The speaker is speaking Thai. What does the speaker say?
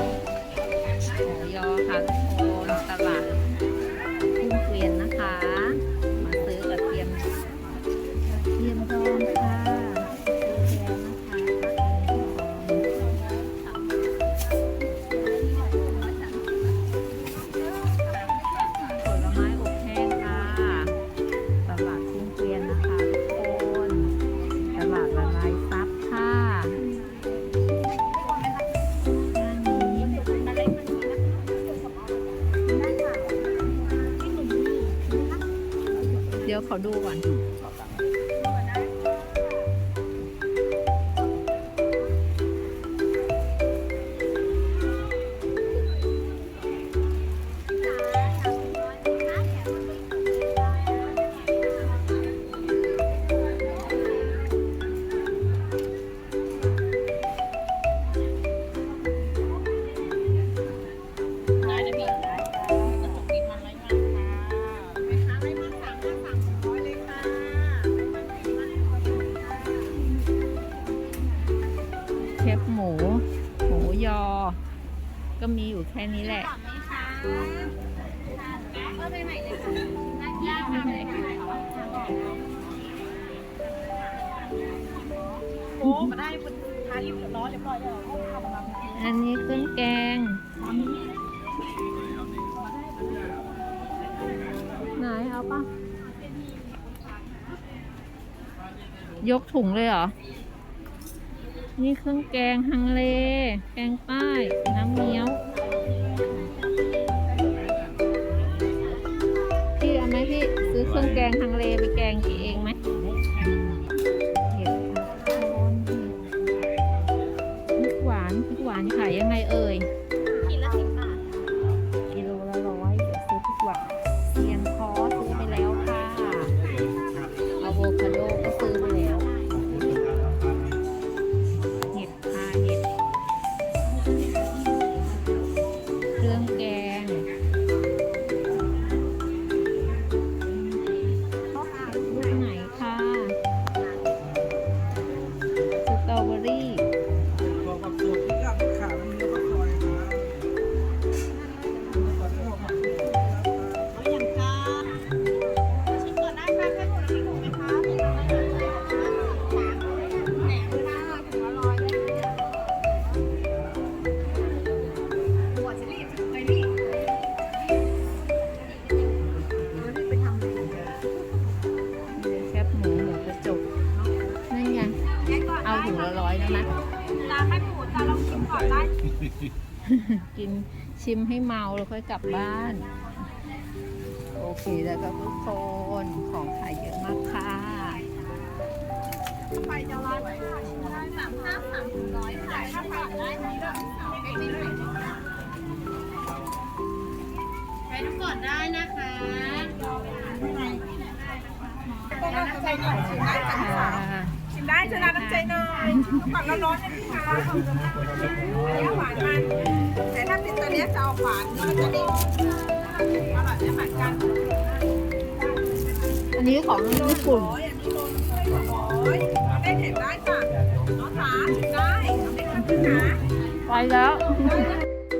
หมูยอค่ะทุกคนตลาด เดี๋ยว ก็มีอยู่แค่นี้แหละโอ้มาได้คุณทาลิปเรียบร้อยเรียบร้อยแล้วก็ทำมาอันนี้เครื่องแกงไหนเอาปะยกถุงเลยเหรอ นี่เครื่องแกงฮังเล แกงใต้น้ำเยยังไงเอ่ย ถุงละร้อยนะนะร้านแม่หมูจะลองชิมก่อนได้กินชิมให้เมาแล้วค่อยกลับบ้าน โอเคแล้วก็ทุกคนของขายเยอะมากค่ะ ไปจะร้อยค่ะชิมได้สามห้าสามถึงร้อยค่ะถ้าผ่านได้ไหมล่ะไม่ไม่ไม่ไปดูก่อนได้นะคะก็น่าใจหน่อยชิมได้ค่ะค่ะชิมได้ชนะน้ำใจหน่อยผักร้อนๆนะพี่คะอันนี้หวานมันแต่ถ้าติดตัวเนี้ยจะเอาหวานนี่มันจะดีอร่อยไม่เหมือนกันอันนี้ของญี่ปุ่นโอ้ยอันนี้โลนึงเลยโอ้ยได้เห็นได้ค่ะน้องขาได้เอาไปทำด้วยนะไปแล้ว